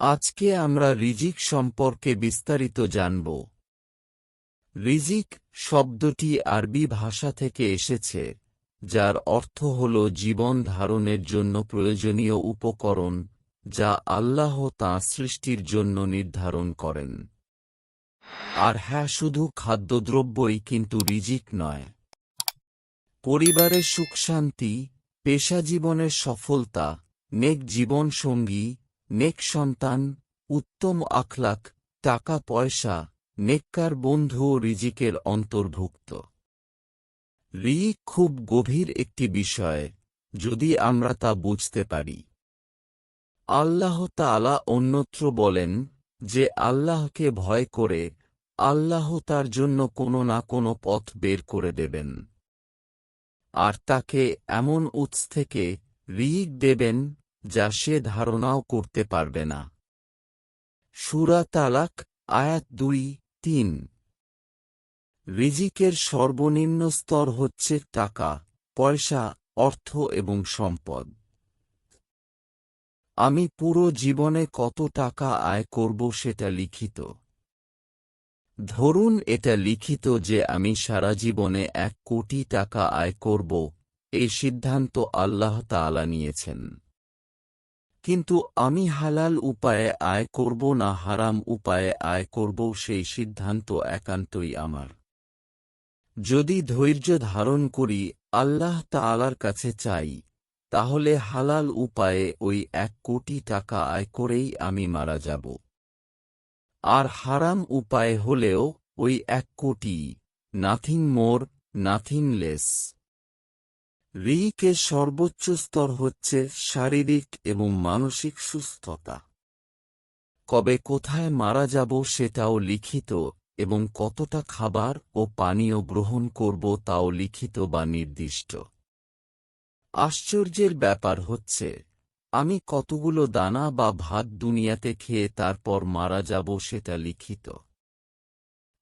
আজকে আমরা রিজিক সম্পর্কে বিস্তারিত জানব। রিজিক শব্দটি আরবি ভাষা থেকে এসেছে, যার অর্থ হল জীবন ধারণের জন্য প্রয়োজনীয় উপকরণ, যা আল্লাহ তাঁর সৃষ্টির জন্য নির্ধারণ করেন। আর হ্যাঁ শুধু খাদ্যদ্রব্যই কিন্তু রিজিক নয়। পরিবারের সুখ শান্তি পেশা জীবনের সফলতা, নেক জীবন সঙ্গী নেক সন্তান, উত্তম আখলাক টাকা পয়সা নেককার বন্ধু ও রিজিকের অন্তর্ভুক্ত। রি খুব গভীর একটি বিষয়, যদি আমরা তা বুঝতে পারি। আল্লাহ তাআলা অন্যত্র বলেন যে আল্লাহকে ভয় করে আল্লাহ তার জন্য কোনো না কোনো পথ বের করে দেবেন। আর তাকে এমন উৎস থেকে রিক দেবেন যা সে ধারণাও করতে পারবে না। সুরা তালাক, আয়াত দুই, তিন। রিজিকের সর্বনিম্ন স্তর হচ্ছে টাকা, পয়সা, অর্থ এবং সম্পদ। আমি পুরো জীবনে কত টাকা আয় করব সেটা লিখিত। ধরুন এটা লিখিত যে আমি সারা জীবনে এক কোটি টাকা আয় করব, এই সিদ্ধান্ত আল্লাহ তাআলা নিয়েছেন। কিন্তু আমি হালাল উপায়ে আয় করব না, হারাম উপায়ে আয় করব, সেই সিদ্ধান্ত একান্তই আমার। যদি ধৈর্য ধারণ করি, আল্লাহ তাআলার কাছে চাই, তাহলে হালাল উপায়ে ওই এক কোটি টাকা আয় করেই আমি মারা যাব। আর হারাম উপায় হলেও ওই এক কোটি, নাথিং মোর, নাথিং লেস। রিকের সর্বোচ্চ স্তর হচ্ছে শারীরিক এবং মানসিক সুস্থতা। কবে কোথায় মারা যাব সেটাও লিখিত এবং কতটা খাবার ও পানীয় গ্রহণ করব তাও লিখিত বা নির্দিষ্ট। আশ্চর্যের ব্যাপার হচ্ছে, আমি কতগুলো দানা বা ভাত দুনিয়াতে খেয়ে তারপর মারা যাব সেটা লিখিত।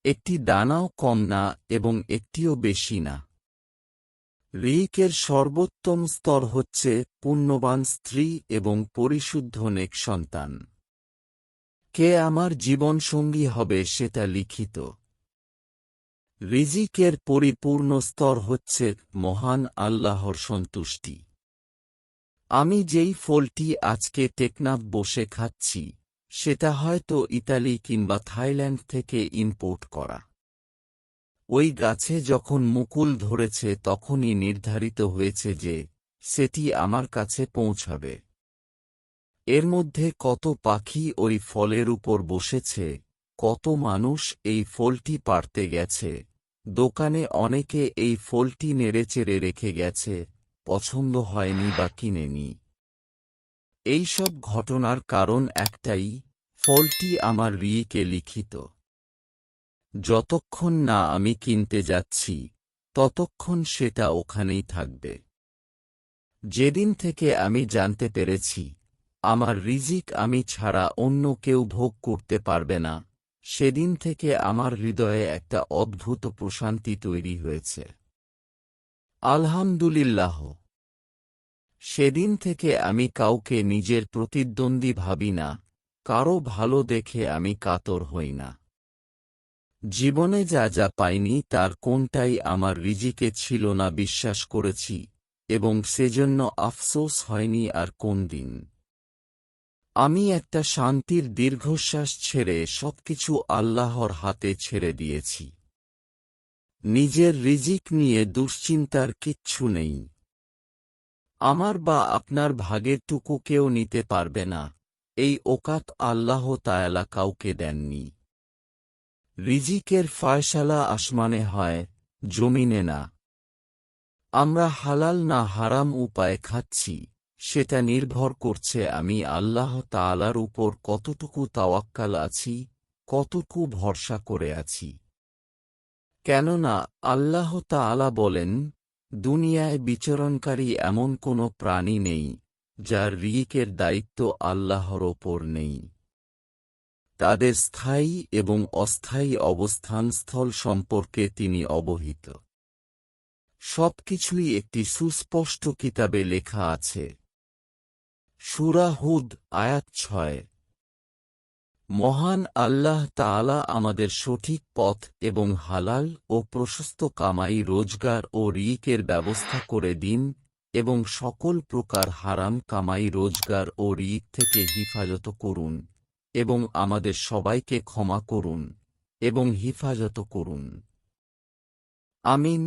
একটি দানাও কম না এবং একটিও বেশি না। রিকের সর্বোত্তম স্তর হচ্ছে পুণ্যবান স্ত্রী এবং পরিশুদ্ধ নেক সন্তান। কে আমার জীবনসঙ্গী হবে সেটা লিখিত। রিজিকের পরিপূর্ণ স্তর হচ্ছে মহান আল্লাহর সন্তুষ্টি। আমি যেই ফলটি আজকে টেকনাফ বসে খাচ্ছি, সেটা হয়তো ইতালি কিংবা থাইল্যান্ড থেকে ইম্পোর্ট করা। ওই গাছে যখন মুকুল ধরেছে তখনই নির্ধারিত হয়েছে যে, সেটি আমার কাছে পৌঁছাবে। এর মধ্যে কত পাখি ওই ফলের উপর বসেছে, কত মানুষ এই ফলটি পারতে গেছে, দোকানে অনেকে এই ফলটি নেড়েচেড়ে রেখে গেছে, পছন্দ হয়নি বা কিনেনি। এইসব ঘটনার কারণ একটাই, ফলটি আমার রিকে লিখিত। যতক্ষণ না আমি কিনতে যাচ্ছি, ততক্ষণ সেটা ওখানেই থাকবে। যেদিন থেকে আমি জানতে পেরেছি, আমার রিজিক আমি ছাড়া অন্য কেউ ভোগ করতে পারবে না, সেদিন থেকে আমার হৃদয়ে একটা অদ্ভুত প্রশান্তি তৈরি হয়েছে। আলহামদুলিল্লাহ। সেদিন থেকে আমি কাউকে নিজের প্রতিদ্বন্দ্বী ভাবি না, কারও ভালো দেখে আমি কাতর হই না। জীবনে যা যা পাইনি তার কোনটাই আমার রিজিকে ছিল না বিশ্বাস করেছি, এবং সেজন্য আফসোস হয়নি আর কোন দিন। আমি একটা শান্তির দীর্ঘশ্বাস ছেড়ে সবকিছু আল্লাহর হাতে ছেড়ে দিয়েছি। নিজের রিজিক নিয়ে দুশ্চিন্তার কিচ্ছু নেই। আমার বা আপনার ভাগের টুকু কেউ নিতে পারবে না। এই ওকাত আল্লাহ তায়ালা কাউকে দেননি। রিজিকের ফায়সালা আসমানে হয়, জমিনে না। আমরা হালাল না হারাম উপায় খাচ্ছি, সেটা নির্ভর করছে আমি আল্লাহ তালার উপর কতটুকু তাওয়াক্কাল আছি, কতটুকু ভরসা করে আছি। কেননা আল্লাহ তাআলা বলেন, দুনিয়ায় বিচরণকারী এমন কোনো প্রাণী নেই, যার রিকের দায়িত্ব আল্লাহর ওপর নেই। তাদের স্থায়ী এবং অস্থায়ী অবস্থানস্থল সম্পর্কে তিনি অবহিত। সবকিছুই একটি সুস্পষ্ট কিতাবে লেখা আছে। সুরাহুদ আয়াত ছয়। মহান আল্লাহ তাআলা আমাদের সঠিক পথ এবং হালাল ও প্রশস্ত কামাই, রোজগার ও রিকের ব্যবস্থা করে দিন এবং সকল প্রকার হারাম কামাই, রোজগার ও রিক থেকে হিফাজত করুন। এবং আমাদের সবাইকে ক্ষমা করুন এবং হিফাজত করুন। আমিন।